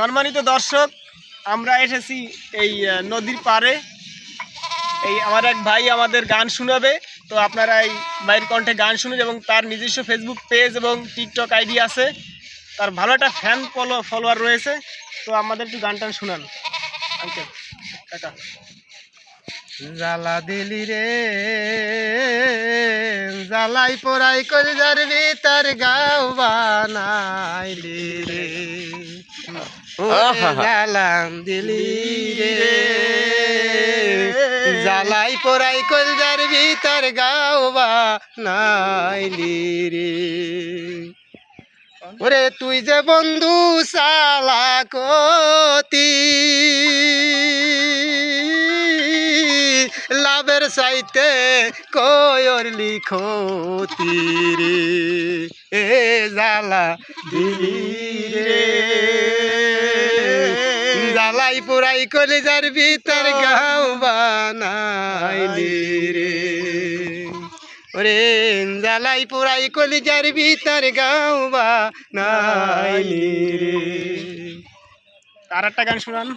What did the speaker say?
সম্মানিত দর্শক, আমরা এসেছি এই নদীর পাড়ে। এই আমার এক ভাই আমাদের গান শোনাবে। তো আপনারা এই ভাইয়ের কণ্ঠে গান শুনুন এবং তার নিজস্ব ফেসবুক পেজ এবং টিকটক আইডি আছে। তার ভালো একটা ফ্যান ফলো ফলোয়ার রয়েছে। তো আমাদের একটু গান টান শোনান আঙ্কেল কাকা দিলি রে, জ্বালাই পড়াই করে যার ভিতর গাও বানাইলি রে। দিলি রে জ্বালাই পড়াই করে যার ভিতর গাও বানাইলি রে ওরে তুই যে বন্ধু সালাকতি লাভের সাইতে কয়র লিখতি রে। এ জালা দিলি রে জালাই পুরাই কলিজার ভিতর গাও বানাইলি রে। ওরে জালাই পুরাই কলিজার ভিতর গাও বানাইলি রে। আর একটা গান শোনান।